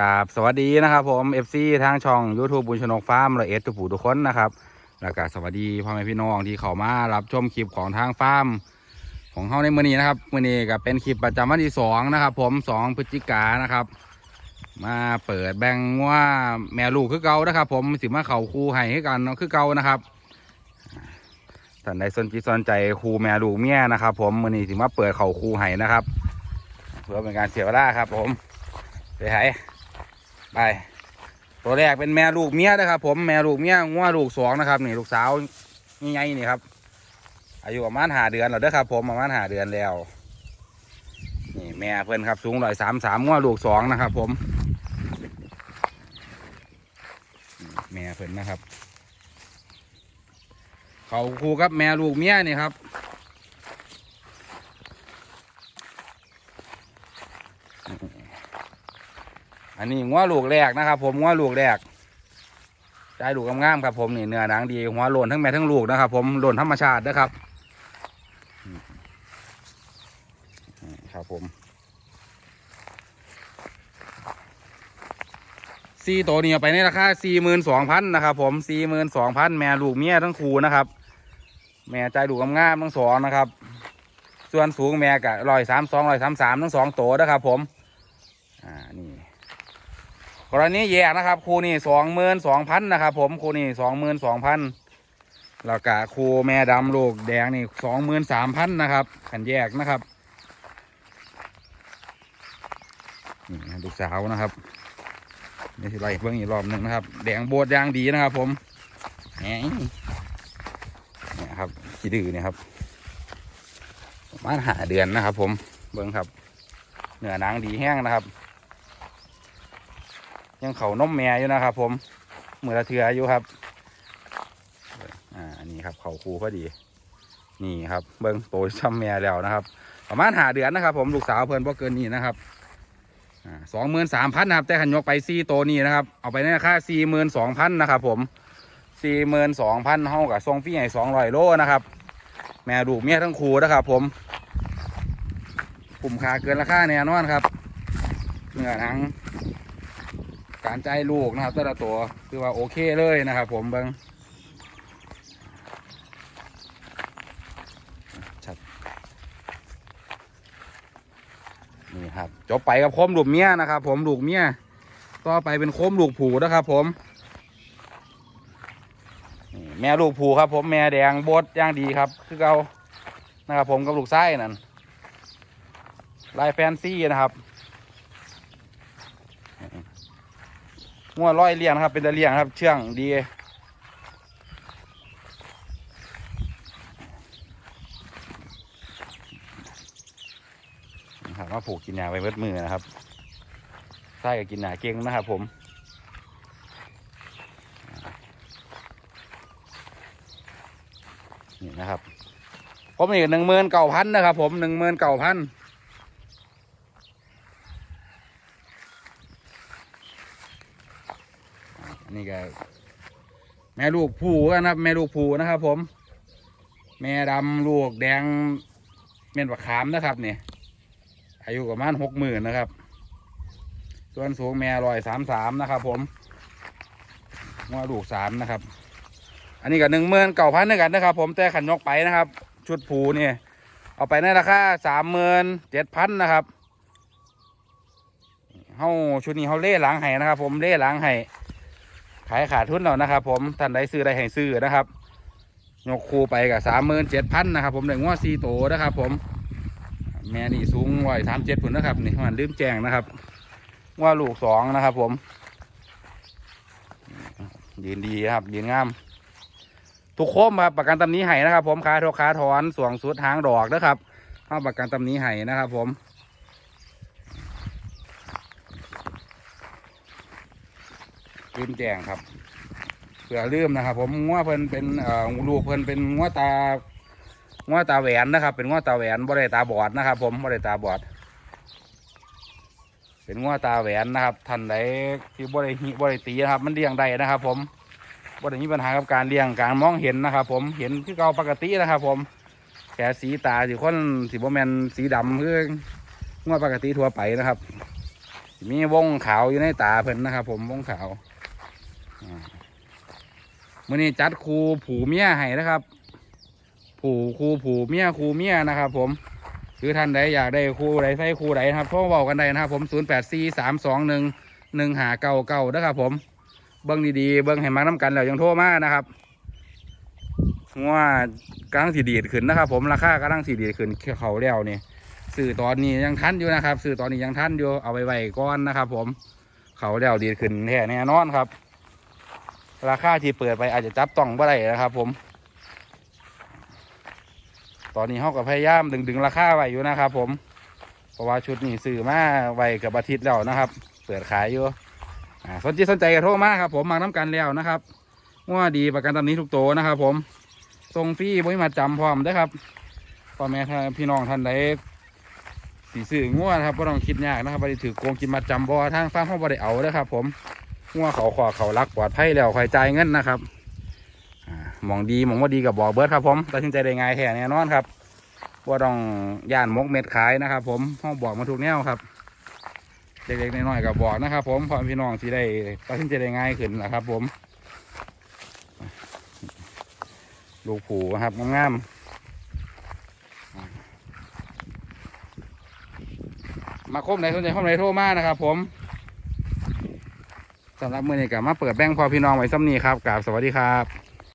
กราบสวัสดีนะครับผม FC ทางช่อง YouTube บุญชนกฟาร์มละเอ็ดทุกผู้ทุกคนนะครับแล้วก็สวัสดีพ่อแม่พี่น้องที่เข้ามารับชมคลิปของทางฟาร์มของเขาในมือนี้นะครับมือนี้ก็เป็นคลิปประจำวันที่สองนะครับ ผมสองพฤศจิกายนนะครับ มาเปิดแบ่งว่าแม่ลูกคือเก่านะครับ ผมสิมาเข่าคูให้ให้กันเนาะคือเก่านะครับท่านใดสนจิตสนใจครูแม่ลูกเมียนะครับ ผมมือนี้สิมาเปิดเข่าคูให้นะครับ เพื่อเป็นการเสียเวลาครับ ผมไปไหน ไป ตัวแรกเป็นแม่ลูกเมียนะครับ ผมแม่ลูกเมียงัวลูกสองนะครับนี่ลูกสาวนี่ไงนี่ครับ อายุประมาณหาเดือนแล้วเด้อครับ ผมประมาณหาเดือนแล้วนี่แม่เพื่อนครับสูงร้อยสามสามงัวลูกสองนะครับ ผมแม่เพื่อนนะครับ เขาคู่กับแม่ลูกเมียนี่ครับ นนี้งัวลูกแรกนะครับผมงัวลูกแรกใจลูกงามๆครับผมนี่เนื้อหนังดีหัวโลนทั้งแม่ทั้งลูกนะครับ ผมโลนธรรมชาตินะครับครับผมสี่ตัวนี้ไปในราคาสี่หมื่นสองพันนะครับ ผมสี่หมื่นสองพันแม่ลูกเมียทั้งคู่นะครับ แม่ใจลูกงามๆทั้งสองนะครับ ส่วนสูงแม่กะร้อยสามสองร้อยสามสามทั้งสองตัวนะครับ ผม อ่านี่ กรณีแยกนะครับครูนี่สองหมื่นสองพันนะครับ ผมครูนี่สองหมื่นสองพันแล้วก็ครูแม่ดำลูกแดงนี่สองหมื่นสามพันนะครับขันแยกนะครับนี่นะลูกสาวนะครับนี่สิไล่เบิ้งอีกรอบหนึ่งนะครับ แดงโบดยางดีนะครับ ผมเนี่ยครับขี้ดื้อเนี่ยครับประมาณหาเดือนนะครับ ผมเบิ้งครับเนื้อหนังดีแห้งนะครับ ยังเขานมแม่อยู่นะครับ ผมมือละเทืออยู่ครับอ่านี่ครับเขาคูพอดี นี่ครับ เบิ้งโตช้ำแม่แล้วนะครับ ประมาณหาเดือนนะครับ ผมลูกสาวเพิ่นบ่เกินนี้นะครับสองหมื่นสามพันนะครับ แต่ขันยกไปซี่โตนี้นะครับ เอาไปในราคาสี่หมื่นสองพันนะครับ ผมสี่หมื่นสองพันเท่ากับทรงฟี่ใหญ่สองร้อยโลนะครับ แม่ลูเมียทั้งคูนะครับ ผมคุ้มค่าเกินราคาแน่นอนครับเนื้อหนัง การใจลูกนะครับแต่ละตัวคือว่าโอเคเลยนะครับผมเบิงชัดนี่ครับจบไปกับโคมลูกเมียนะครับ ผมลูกเมียต่อไปเป็นโคมลูกผูนะครับ ผมแม่ลูกผูครับ ผมแม่แดงบดย่างดีครับ คือเรานะครับ ผมกับลูกไส้นั่นลายแฟนซี่นะครับ งัวร้อยเลี้ยงนะครับ เป็นตะเลี้ยงครับ เชื่องดีนะครับมาผูกกินยาไปเบิดมือนะครับไส้กับกินหนาเก่งนะครับผมนี่นะครับผมนี่หนึ่งหมื่นเก้าพันนะครับ ผมหนึ่งหมื่นเก้าพัน นนี่ก็แม่ลูกผูกันนะครับ แม่ลูกผู้นะครับ ผม แม่ดำลูกแดงเม่นบักขามนะครับเนี่ยอายุประมาณหกหมื่นนะครับ ส่วนสูงแม่รอยสามสามนะครับ ผมว่าลูกสามนะครับ อันนี้ก็หนึ่งหมื่นเก้าพันด้วยกันนะครับ ผมแต่ขันยกไปนะครับ ชุดผูนี่เอาไปในราคาสามหมื่นเจ็ดพันนะครับเฮาชุดนี้เฮาเล่หลังให้นะครับ ผมเล่หลังให้ ขายขาดทุนแล้วนะครับ ผมท่านใดซื้อได้ให้ซื้อนะครับยกคูไปกับสามหมื่นเจ็ดพันนะครับ ผมหนึ่งว่าซีโตนะครับ ผม แม่นี่สูงร้อยสามเจ็ดผุนนะครับนี่มันลืมแจ้งนะครับว่าลูกสองนะครับ ผม ยืนดีครับ ยืนงามทุกโคมครับประกันตำหนี้ให้นะครับ ผมขาโทขาถอนสวงสุดหางดอกนะครับเข้าประกันตำหนี้ให้นะครับ ผม ลืมแจ้งครับเผื่อลืมนะครับ ผมงัวเพิ่นเป็นลูกเพิ่นเป็นงัวตางัวตาแหวนนะครับ เป็นงัวตาแหวนบ่ได้ตาบอดนะครับ ผมบ่ได้ตาบอด เป็นงัวตาแหวนนะครับท่านใดที่บ่ได้หิบ่ได้ตีนะครับ มันเลี้ยงได้นะครับ ผมบ่ได้มีปัญหากับการเลี้ยงการมองเห็นนะครับ ผมเห็นคือเก่าปกตินะครับ ผมแค่สีตาสีคนสีบ่แมนสีดำคืองัวปกติทั่วไปนะครับ มีวงขาวอยู่ในตาเพิ่นนะครับ ผมวงขาว มื่อนี้จัดครูผูเมียให้นะครับ ผูครูผูเมียครูเมียนะครับ ผมคือท่านใดอยากได้ครูใดใส่ครูใดนะครับโทรบอกกันได้นะครับ ผมศูนย์แปดสี่สามสองหนึ่งหนึ่งหาเก้าเก้านะครับ ผมเบิ้งดีๆเบิ้งให้มาน้ำกันแล้วยังโทรมานะครับว่ากำลังสีดีดขึ้นนะครับ ผมราคากำลังสีดีดขึ้นเขาแล้วนี่สื่อตอนนี้ยังทันอยู่นะครับ สื่อตอนนี้ยังทันอยู่เอาไว้ไว้ก่อนนะครับ ผมเขาแล้วดีดขึ้นแท้แน่นอนครับ ราคาที่เปิดไปอาจจะจับต้องบ่ได้นะครับ ผม ตอนนี้เขาก็พยายามดึงดึงราคาไว้อยู่นะครับ ผม เพราะว่าชุดนี้ซื้อมาไว้กับอาทิตย์แล้วนะครับ เปิดขายอยู่สนใจสนใจก็โทรมากครับ ผมมาน้ำกันแล้วนะครับว่าดีประกันตำนี้ทุกโตนะครับ ผมส่งฟรีบ่มีมาจำพร้อมเด้ครับพ่อแม่ท่านพี่น้องท่านใดสีซื้องัวนะครับก็ต้องคิดยากนะครับบ่ได้ถือโกงกินมาจำบ่ทางฟ้าร์มเขาบ่ได้เอาเด้ครับ ผม งัวเขาขอเขารักปลอดภัยแล้วคอยจ่ายเงินนะครับมองดีมองว่าดีกับบอกเบิร์ดครับผมตัดสินใจได้ง่ายแท้แน่นอนครับว่าต้องย่านมกเม็ดขายนะครับ ผมห้องบอกมาทุกแนวครับเล็กๆน้อยๆก็บบอกนะครับ ผมพอพี่น้องที่ได้ตัดสินใจได้ง่ายขึ้นนะครับ ผม ลูกผูนะครับงามๆมาคมไหนสนใจคมไหนโทรมานะครับ ผม สำหรับมือนี้กับมาเปิดแบงค์พอพี่น้องไว้ซ้ำนี้ครับกราบสวัสดีครับ